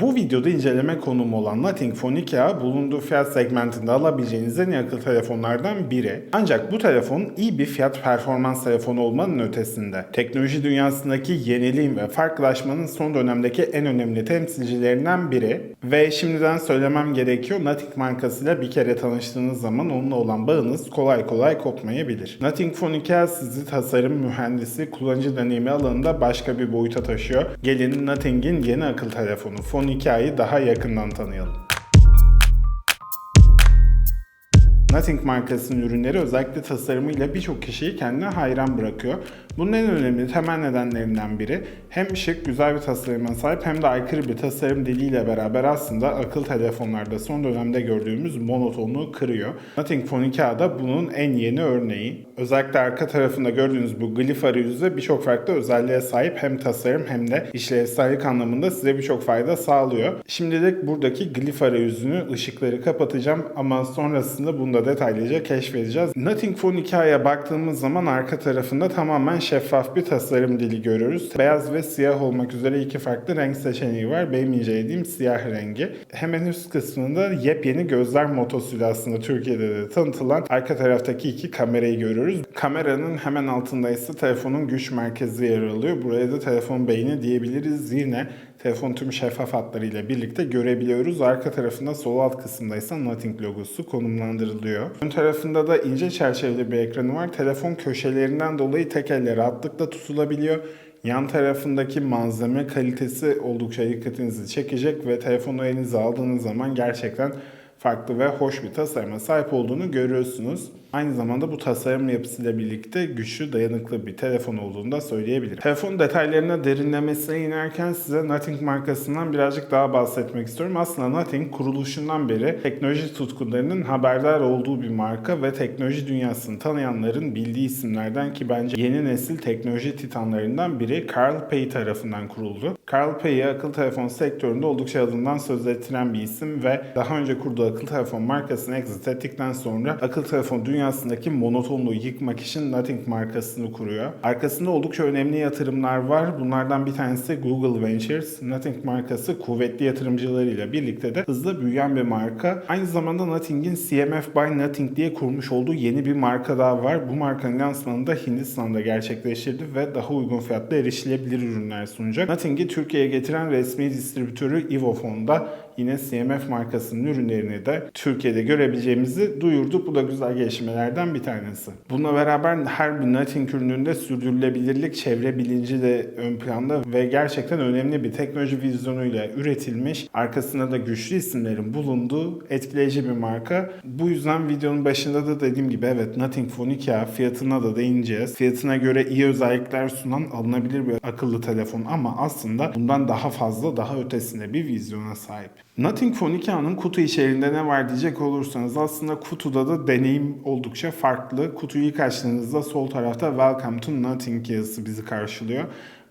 Bu videoda inceleme konumu olan Nothing Phone 2A bulunduğu fiyat segmentinde alabileceğiniz en akıllı telefonlardan biri. Ancak bu telefon iyi bir fiyat performans telefonu olmanın ötesinde. Teknoloji dünyasındaki yeniliğin ve farklılaşmanın son dönemdeki en önemli temsilcilerinden biri. Ve şimdiden söylemem gerekiyor Nothing markasıyla bir kere tanıştığınız zaman onunla olan bağınız kolay kolay kopmayabilir. Nothing Phone 2A sizi tasarım mühendisi, kullanıcı deneyimi alanında başka bir boyuta taşıyor. Gelin Nothing'in yeni akıl telefonu Phone 2A'yı daha yakından tanıyalım. Nothing markasının ürünleri özellikle tasarımıyla birçok kişiyi kendine hayran bırakıyor. Bunun en önemli temel nedenlerinden biri hem şık güzel bir tasarıma sahip hem de aykırı bir tasarım diliyle beraber aslında akıl telefonlarda son dönemde gördüğümüz monotonluğu kırıyor. Nothing Phone 2A da bunun en yeni örneği. Özellikle arka tarafında gördüğünüz bu glif arayüzü birçok farklı özelliğe sahip hem tasarım hem de işlevsellik anlamında size birçok fayda sağlıyor. Şimdilik buradaki glif arayüzünü ışıkları kapatacağım ama sonrasında bunu da detaylıca keşfedeceğiz. Nothing Phone 2A'ya baktığımız zaman arka tarafında tamamen şeffaf bir tasarım dili görüyoruz. Beyaz ve siyah olmak üzere iki farklı renk seçeneği var. Benim incelediğim siyah rengi. Hemen üst kısmında yepyeni gözler motosuyla aslında Türkiye'de de tanıtılan arka taraftaki iki kamerayı görüyoruz. Kameranın hemen altında ise telefonun güç merkezi yer alıyor. Buraya da telefon beyni diyebiliriz. Yine telefon tüm şeffaf hatlarıyla birlikte görebiliyoruz. Arka tarafında sol alt kısımda ise Nothing logosu konumlandırılıyor. Ön tarafında da ince çerçeveli bir ekranı var. Telefon köşelerinden dolayı tek elle rahatlıkla tutulabiliyor. Yan tarafındaki malzeme kalitesi oldukça dikkatinizi çekecek ve telefonu elinize aldığınız zaman gerçekten farklı ve hoş bir tasarıma sahip olduğunu görüyorsunuz. Aynı zamanda bu tasarım yapısıyla birlikte güçlü, dayanıklı bir telefon olduğunu da söyleyebilirim. Telefon detaylarına derinlemesine inerken size Nothing markasından birazcık daha bahsetmek istiyorum. Aslında Nothing kuruluşundan beri teknoloji tutkunlarının haberdar olduğu bir marka ve teknoloji dünyasını tanıyanların bildiği isimlerden ki bence yeni nesil teknoloji titanlarından biri Carl Pei tarafından kuruldu. Carl Pei akıl telefon sektöründe oldukça adından söz ettiren bir isim ve daha önce kurduğu akıl telefon markasını exit ettikten sonra akıl telefon dünyasındaki monotonluğu yıkmak için Nothing markasını kuruyor. Arkasında oldukça önemli yatırımlar var. Bunlardan bir tanesi Google Ventures. Nothing markası kuvvetli yatırımcılarıyla birlikte de hızla büyüyen bir marka. Aynı zamanda Nothing'in CMF by Nothing diye kurmuş olduğu yeni bir marka daha var. Bu markanın lansmanını da Hindistan'da gerçekleştirdi ve daha uygun fiyatla erişilebilir ürünler sunacak. Nothing'i Türkiye'ye getiren resmi distribütörü Ivofon'da yine CMF markasının ürünlerini de Türkiye'de görebileceğimizi duyurdu. Bu da güzel gelişmelerden bir tanesi. Bununla beraber her bir Nothing ürününde sürdürülebilirlik, çevre bilinci de ön planda ve gerçekten önemli bir teknoloji vizyonuyla üretilmiş, arkasında da güçlü isimlerin bulunduğu etkileyici bir marka. Bu yüzden videonun başında da dediğim gibi evet Nothing Phone 2A fiyatına da değineceğiz. Fiyatına göre iyi özellikler sunan alınabilir bir akıllı telefon ama aslında bundan daha fazla daha ötesinde bir vizyona sahip. Nothing Phone 2A'nın kutu içerisinde ne var diyecek olursanız aslında kutuda da deneyim oldukça farklı. Kutuyu ilk açtığınızda sol tarafta Welcome to Nothing yazısı bizi karşılıyor.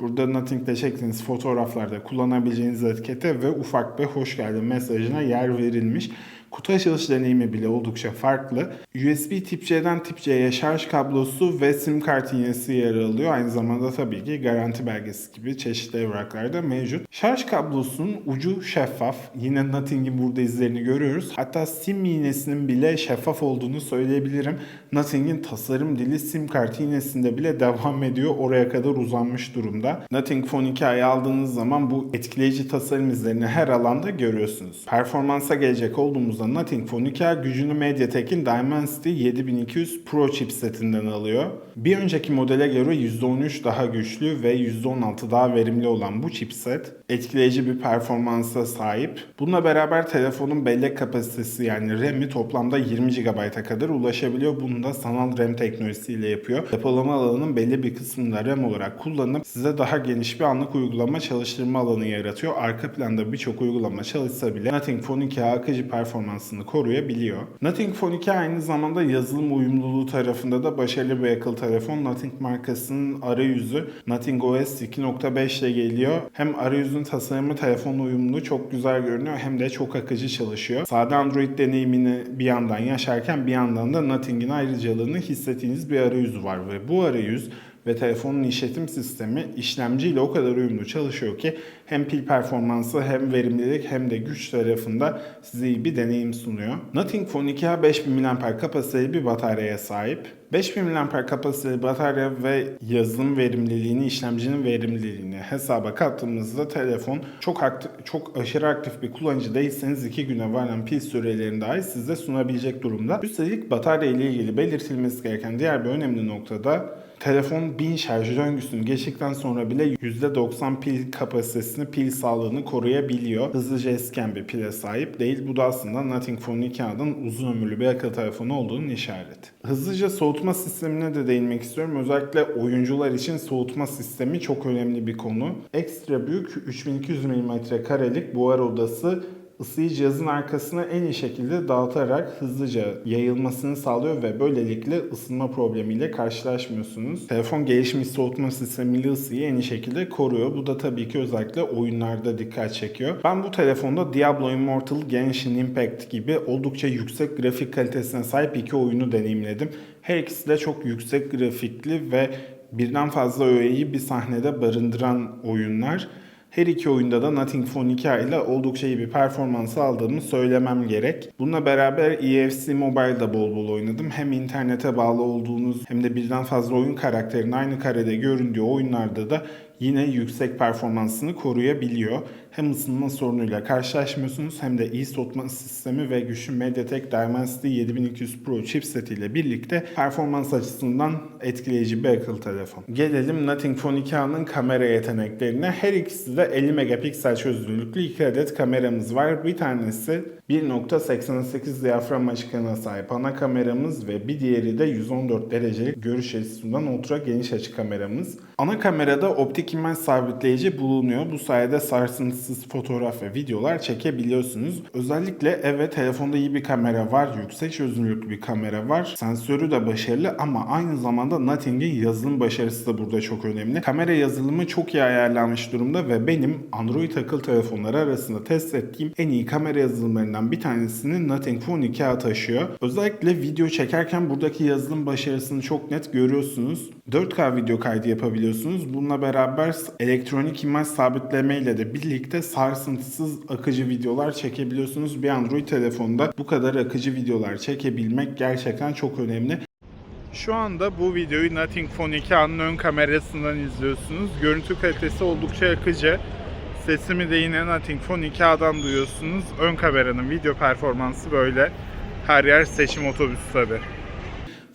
Burada Nothing'de çektiğiniz fotoğraflarda kullanabileceğiniz etikete ve ufak bir hoş geldin mesajına yer verilmiş. Kutu açılış deneyimi bile oldukça farklı. USB tip C'den tip C'ye şarj kablosu ve sim kart iğnesi yer alıyor. Aynı zamanda tabii ki garanti belgesi gibi çeşitli evraklar da mevcut. Şarj kablosunun ucu şeffaf. Yine Nothing'in burada izlerini görüyoruz. Hatta sim iğnesinin bile şeffaf olduğunu söyleyebilirim. Nothing'in tasarım dili sim kart iğnesinde bile devam ediyor. Oraya kadar uzanmış durumda. Nothing Phone 2'yi aldığınız zaman bu etkileyici tasarım izlerini her alanda görüyorsunuz. Performansa gelecek olduğumuzda Nothing 2 gücünü MediaTek'in Dimensity 7200 Pro chipsetinden alıyor. Bir önceki modele göre %13 daha güçlü ve %16 daha verimli olan bu chipset etkileyici bir performansa sahip. Bununla beraber telefonun bellek kapasitesi yani RAM'i toplamda 20 GB'a kadar ulaşabiliyor. Bunu da sanal RAM teknolojisiyle yapıyor. Depolama alanının belli bir kısmını RAM olarak kullanıp size daha geniş bir anlık uygulama çalıştırma alanı yaratıyor. Arka planda birçok uygulama çalışsa bile Nothing Phone 2 akıcı performansını koruyabiliyor. Nothing Phone 2 aynı zamanda yazılım uyumluluğu tarafında da başarılı bir akıllı telefon. Nothing markasının arayüzü Nothing OS 2.5 ile geliyor. Hem arayüzün tasarımı telefonla uyumlu çok güzel görünüyor hem de çok akıcı çalışıyor. Sade Android deneyimini bir yandan yaşarken bir yandan da Nothing'in ayrıcalığını hissettiğiniz bir arayüzü var ve bu arayüz ve telefonun işletim sistemi işlemciyle o kadar uyumlu çalışıyor ki hem pil performansı hem verimlilik hem de güç tarafında size iyi bir deneyim sunuyor. Nothing Phone 2A 5000 mAh kapasiteli bir bataryaya sahip. 5000 mAh kapasiteli batarya ve yazılım verimliliğini, işlemcinin verimliliğini hesaba kattığımızda telefon çok aktif, çok aşırı aktif bir kullanıcı değilseniz 2 güne varan pil sürelerini dahi size sunabilecek durumda. Üstelik batarya ile ilgili belirtilmesi gereken diğer bir önemli noktada Telefon 1000 şarj döngüsünü geçtikten sonra bile %90 pil kapasitesini, pil sağlığını koruyabiliyor. Hızlıca eskiyen bir pile sahip değil. Bu da aslında Nothing Phone 2A'nın uzun ömürlü bir akıllı telefonu olduğunun işareti. Hızlıca soğutma sistemine de değinmek istiyorum. Özellikle oyuncular için soğutma sistemi çok önemli bir konu. Ekstra büyük 3200 mm karelik buhar odası ısıyı cihazın arkasına en iyi şekilde dağıtarak hızlıca yayılmasını sağlıyor ve böylelikle ısınma problemiyle karşılaşmıyorsunuz. Telefon gelişmiş soğutma sistemiyle ısıyı en iyi şekilde koruyor. Bu da tabii ki özellikle oyunlarda dikkat çekiyor. Ben bu telefonda Diablo Immortal, Genshin Impact gibi oldukça yüksek grafik kalitesine sahip iki oyunu deneyimledim. Her ikisi de çok yüksek grafikli ve birden fazla öğeyi bir sahnede barındıran oyunlar. Her iki oyunda da Nothing Phone 2 ile oldukça iyi bir performans aldığımı söylemem gerek. Bununla beraber EFC Mobile'da bol bol oynadım. Hem internete bağlı olduğunuz hem de birden fazla oyun karakterinin aynı karede göründüğü oyunlarda da yine yüksek performansını koruyabiliyor. Hem ısınma sorunuyla karşılaşmıyorsunuz hem de iyi soğutma sistemi ve güçlü MediaTek Dimensity 7200 Pro chipset ile birlikte performans açısından etkileyici bir akıllı telefon. Gelelim Nothing Phone 2A'nın kamera yeteneklerine. Her ikisi de 50 megapiksel çözünürlüklü 2 adet kameramız var. Bir tanesi 1.88 diyafram açıklığına sahip ana kameramız ve bir diğeri de 114 derecelik görüş açısı sunan ultra geniş açı kameramız. Ana kamerada optik imaj sabitleyici bulunuyor. Bu sayede sarsıntısız fotoğraf ve videolar çekebiliyorsunuz. Özellikle evet telefonda iyi bir kamera var, yüksek çözünürlüklü bir kamera var. Sensörü de başarılı ama aynı zamanda Nothing'in yazılım başarısı da burada çok önemli. Kamera yazılımı çok iyi ayarlanmış durumda ve benim Android akıllı telefonları arasında test ettiğim en iyi kamera yazılımlarından bir tanesini Nothing Phone 2A taşıyor. Özellikle video çekerken buradaki yazılım başarısını çok net görüyorsunuz. 4K video kaydı yapabiliyorsunuz. Bununla beraber elektronik imaj sabitleme ile de birlikte sarsıntısız akıcı videolar çekebiliyorsunuz. Bir Android telefonda bu kadar akıcı videolar çekebilmek gerçekten çok önemli. Şu anda bu videoyu Nothing Phone 2A'nın ön kamerasından izliyorsunuz. Görüntü kalitesi oldukça akıcı. Sesimi de yine Nothing Phone 2A'dan duyuyorsunuz. Ön kameranın video performansı böyle. Her yer seçim otobüsü tabi.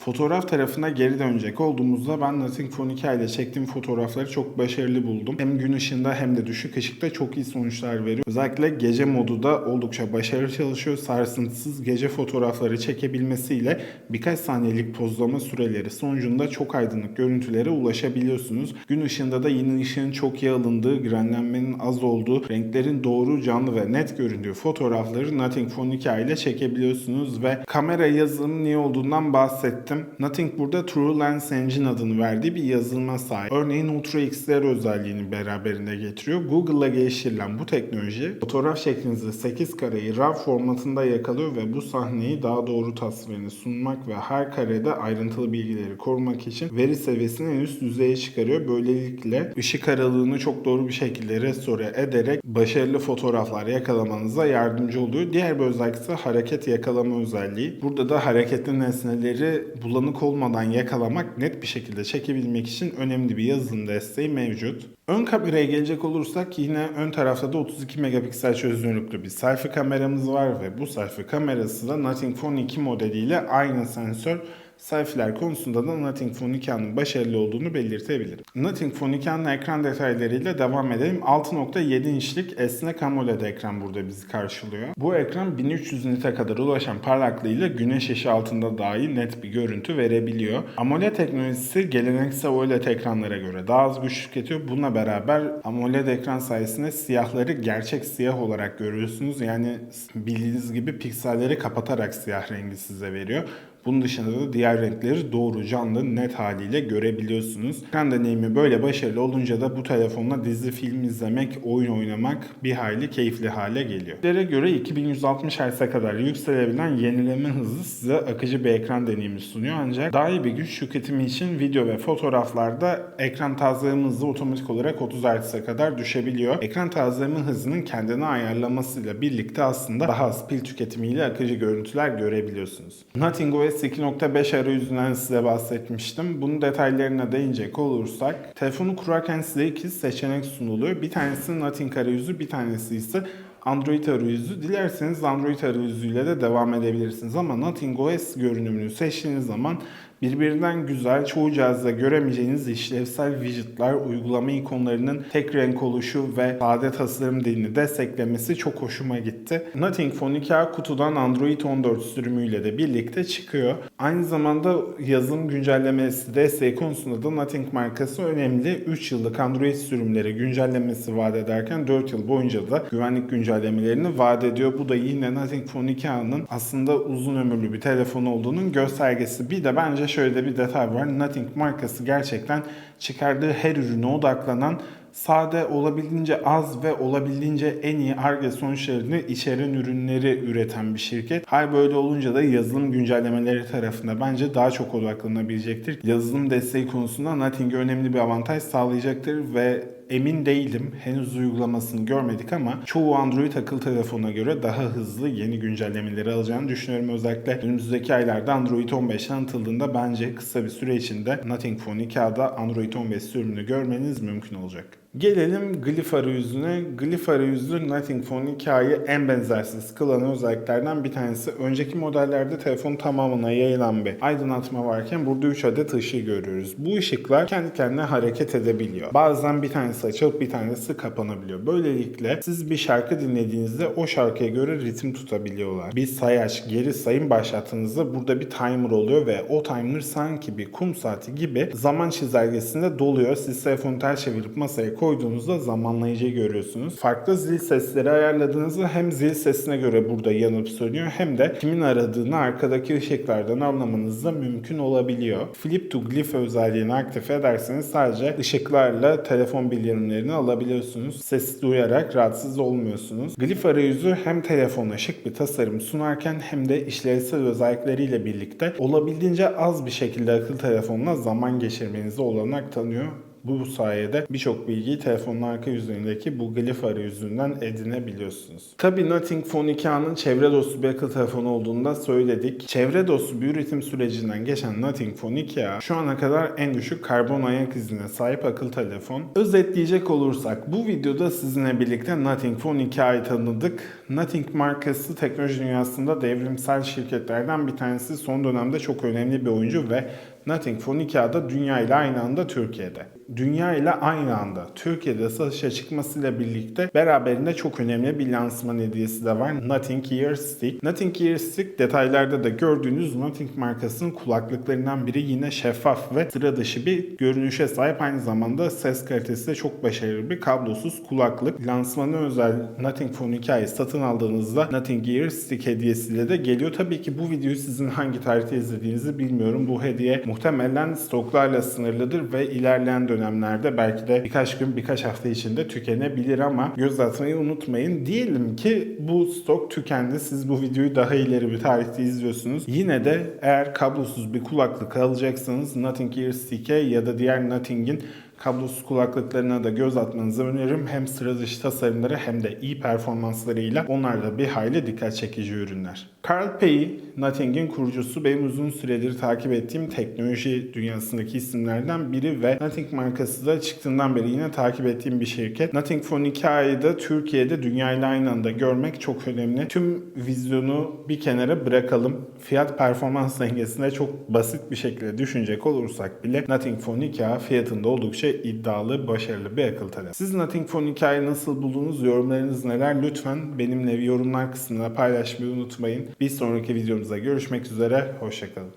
Fotoğraf tarafına geri dönecek olduğumuzda ben Phone 2 ile çektiğim fotoğrafları çok başarılı buldum. Hem gün ışığında hem de düşük ışıkta çok iyi sonuçlar veriyor. Özellikle gece modu da oldukça başarılı çalışıyor. Sarsıntısız gece fotoğrafları çekebilmesiyle birkaç saniyelik pozlama süreleri sonucunda çok aydınlık görüntülere ulaşabiliyorsunuz. Gün ışığında da yine ışığın çok iyi alındığı, grenlenmenin az olduğu, renklerin doğru, canlı ve net göründüğü fotoğrafları Nothing Phone 2 ile çekebiliyorsunuz ve kamera yazılımı niye olduğundan bahsettim. Nothing burada True Lens Engine adını verdiği bir yazılıma sahip. Örneğin Ultra XDR özelliğini beraberinde getiriyor. Google'la geliştirilen bu teknoloji fotoğraf şeklinizi 8 kareyi RAW formatında yakalıyor ve bu sahneyi daha doğru tasvirini sunmak ve her karede ayrıntılı bilgileri korumak için veri seviyesini en üst düzeye çıkarıyor. Böylelikle ışık aralığını çok doğru bir şekilde restore ederek başarılı fotoğraflar yakalamanıza yardımcı oluyor. Diğer bir özellik ise hareket yakalama özelliği. Burada da hareketli nesneleri bulanık olmadan yakalamak, net bir şekilde çekebilmek için önemli bir yazılım desteği mevcut. Ön kameraya gelecek olursak yine ön tarafta da 32 megapiksel çözünürlüklü bir selfie kameramız var ve bu selfie kamerası da Nothing Phone 2 modeliyle aynı sensör selfie'ler konusunda da Nothing Phone 2A'nın başarılı olduğunu belirtebilirim. Nothing Phone 2A'nın ekran detaylarıyla devam edelim. 6.7 inçlik esnek AMOLED ekran burada bizi karşılıyor. Bu ekran 1300 nite kadar ulaşan parlaklığıyla güneş ışığı altında dahi net bir görüntü verebiliyor. AMOLED teknolojisi geleneksel OLED ekranlara göre daha az güç tüketiyor. Bununla beraber AMOLED ekran sayesinde siyahları gerçek siyah olarak görüyorsunuz. Yani bildiğiniz gibi pikselleri kapatarak siyah rengi size veriyor. Bunun dışında da diğer renkleri doğru, canlı, net haliyle görebiliyorsunuz. Ekran deneyimi böyle başarılı olunca da bu telefonla dizi, film izlemek, oyun oynamak bir hayli keyifli hale geliyor. Lere göre 2160 Hz'e kadar yükselebilen yenileme hızı size akıcı bir ekran deneyimi sunuyor. Ancak daha iyi bir güç tüketimi için video ve fotoğraflarda ekran tazeleme hızı otomatik olarak 30 Hz'e kadar düşebiliyor. Ekran tazeleme hızının kendine ayarlamasıyla birlikte aslında daha az pil tüketimiyle akıcı görüntüler görebiliyorsunuz. Nothing OS 2.5 arayüzünden size bahsetmiştim. Bunun detaylarına değinecek olursak telefonu kurarken size iki seçenek sunuluyor. Bir tanesi Nothing arayüzü, bir tanesi ise Android arayüzü. Dilerseniz Android arayüzüyle de devam edebilirsiniz ama Nothing OS görünümünü seçtiğiniz zaman birbirinden güzel, çoğu cihazda göremeyeceğiniz işlevsel widgetler, uygulama ikonlarının tek renk oluşu ve sade tasarım dilini desteklemesi çok hoşuma gitti. Nothing Phone 2A kutudan Android 14 sürümüyle de birlikte çıkıyor. Aynı zamanda yazılım güncellemesi desteği konusunda da Nothing markası önemli. 3 yıllık Android sürümleri güncellemesi vaat ederken 4 yıl boyunca da güvenlik güncellemelerini vaat ediyor. Bu da yine Nothing Phone 2A'nın aslında uzun ömürlü bir telefon olduğunun göstergesi. Bir de bence şöyle de bir detay var. Nothing markası gerçekten çıkardığı her ürüne odaklanan sade olabildiğince az ve olabildiğince en iyi ARGE sonuçlarını içeren ürünleri üreten bir şirket. Hal böyle olunca da yazılım güncellemeleri tarafında bence daha çok odaklanabilecektir. Yazılım desteği konusunda Nothing'e önemli bir avantaj sağlayacaktır ve emin değilim. Henüz uygulamasını görmedik ama çoğu Android akıllı telefona göre daha hızlı yeni güncellemeleri alacağını düşünüyorum. Özellikle önümüzdeki aylarda Android 15 tanıtıldığında bence kısa bir süre içinde Nothing Phone 2A'da Android 15 sürümünü görmeniz mümkün olacak. Gelelim Glyph arayüzüne. Glyph arayüzü Nothing Phone 2A'yı en benzersiz kılan özelliklerden bir tanesi. Önceki modellerde telefon tamamına yayılan bir aydınlatma varken burada 3 adet ışığı görüyoruz. Bu ışıklar kendi kendine hareket edebiliyor. Bazen bir tanesi açılıp bir tanesi kapanabiliyor. Böylelikle siz bir şarkı dinlediğinizde o şarkıya göre ritim tutabiliyorlar. Bir sayaç, geri sayım başlattığınızda burada bir timer oluyor ve o timer sanki bir kum saati gibi zaman çizelgesinde doluyor. Siz telefonu ters çevirip masaya koyduğunuzda zamanlayıcıyı görüyorsunuz. Farklı zil sesleri ayarladığınızda hem zil sesine göre burada yanıp sönüyor hem de kimin aradığını arkadaki ışıklardan anlamanız da mümkün olabiliyor. Flip to Glyph özelliğini aktif ederseniz sadece ışıklarla telefon bildirimlerini alabiliyorsunuz. Sesi duyarak rahatsız olmuyorsunuz. Glyph arayüzü hem telefona şık bir tasarım sunarken hem de işlevsel özellikleriyle birlikte olabildiğince az bir şekilde akıllı telefonla zaman geçirmenize olanak tanıyor. Bu sayede birçok bilgiyi telefonun arka yüzeyindeki bu glif arayüzünden edinebiliyorsunuz. Tabi Nothing Phone 2A'nın çevre dostu bir akıllı telefon olduğunu söyledik. Çevre dostu bir üretim sürecinden geçen Nothing Phone 2A şu ana kadar en düşük karbon ayak izine sahip akıllı telefon. Özetleyecek olursak bu videoda sizinle birlikte Nothing Phone 2A'yı tanıdık. Nothing markası teknoloji dünyasında devrimsel şirketlerden bir tanesi. Son dönemde çok önemli bir oyuncu ve Nothing Phone 2A'da dünya aynı anda Türkiye'de. Dünya ile aynı anda Türkiye'de satışa çıkmasıyla birlikte beraberinde çok önemli bir lansman hediyesi de var. Nothing Ear Stick. Nothing Ear Stick detaylarda da gördüğünüz Nothing markasının kulaklıklarından biri yine şeffaf ve sıra dışı bir görünüşe sahip. Aynı zamanda ses kalitesi de çok başarılı bir kablosuz kulaklık. Lansmanı özel Nothing Phone 2A'yı satın aldığınızda Nothing Ear Stick hediyesiyle de geliyor. Tabii ki bu videoyu sizin hangi tarihte izlediğinizi bilmiyorum. Bu hediye muhtemelen stoklarla sınırlıdır ve ilerleyen dönemlerde belki de birkaç gün birkaç hafta içinde tükenebilir ama göz atmayı unutmayın. Diyelim ki bu stok tükendi. Siz bu videoyu daha ileri bir tarihte izliyorsunuz. Yine de eğer kablosuz bir kulaklık alacaksanız Nothing Ear Stick'e ya da diğer Nothing'in kablosuz kulaklıklarına da göz atmanızı öneririm. Hem sıra dışı tasarımları hem de iyi performanslarıyla onlar da bir hayli dikkat çekici ürünler. Carl Pei, Nothing'in kurucusu benim uzun süredir takip ettiğim teknoloji dünyasındaki isimlerden biri ve Nothing markası da çıktığından beri yine takip ettiğim bir şirket. Nothing Phone 2A'yı da Türkiye'de dünyayla aynı anda görmek çok önemli. Tüm vizyonu bir kenara bırakalım. Fiyat performans dengesinde çok basit bir şekilde düşünecek olursak bile Nothing Phone 2A fiyatında oldukça iddialı, başarılı bir akıllı telefon. Siz Nothing Phone 2A'yı nasıl buldunuz? Yorumlarınız neler? Lütfen benimle yorumlar kısmına paylaşmayı unutmayın. Bir sonraki videomuzda görüşmek üzere. Hoşçakalın.